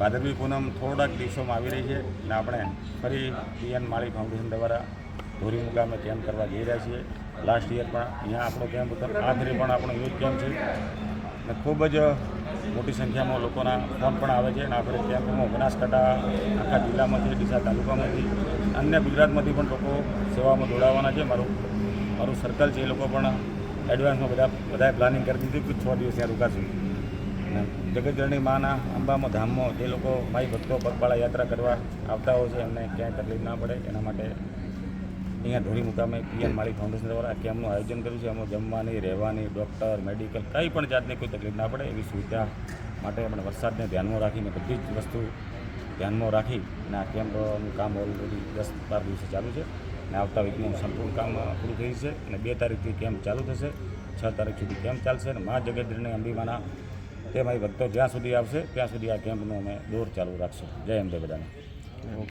ભાદરવી પૂનમ થોડાક દિવસોમાં આવી રહી છે અને આપણે ફરી પીએન માળી ફાઉન્ડેશન દ્વારા ધોરી મુકામે કેમ્પ કરવા જઈ રહ્યા છીએ. લાસ્ટ યર પણ અહીંયા આપણો કેમ્પ હતો. આખરે પણ આપણો યુથ કેમ્પ છે. અને ખૂબ જ મોટી સંખ્યામાં લોકોના ફોન પણ આવે છે અને આપણે કેમ્પમાં બનાસકાંઠા આખા જિલ્લામાંથી, ડીસા તાલુકામાંથી, અન્ય ગુજરાતમાંથી પણ લોકો સેવામાં જોડાવાના છે. મારું મારું સર્કલ છે એ લોકો પણ એડવાન્સમાં બધા, બધાએ પ્લાનિંગ કરી દીધું કે છ દિવસ ત્યાં રોકાશું. અને જગતજનની માના, અંબામાં, ધામમાં જે લોકો માઈ ભક્તો પગપાળા યાત્રા કરવા આવતા હોય છે, એમને ક્યાંય તકલીફ ના પડે. એના માટે અહીંયા ધોળી મુકામે પીએમ માળી ફાઉન્ડેશન દ્વારા કેમ્પનું આયોજન કર્યું છે. એમાં જમવાની, રહેવાની, ડૉક્ટર, મેડિકલ, કંઈ પણ જાતની કોઈ તકલીફ ના પડે. એવી સુવિધા માટે આપણે વરસાદને ધ્યાનમાં રાખીને બધી જ વસ્તુ ધ્યાનમાં રાખી અને આ કેમ્પનું કામ ઓલરેડી દસ બાર દિવસે ચાલુ છે અને આવતા વીકનું સંપૂર્ણ કામ પૂરું થઈ છે અને બે તારીખથી કેમ્પ ચાલુ થશે. છ તારીખ સુધી કેમ્પ ચાલશે અને મા જગતને અંબીમાના તે મારી ભક્તો જ્યાં સુધી આવશે, ત્યાં સુધી આ કેમ્પનું અમે દોર ચાલુ રાખશું. જય અંબે બધાને.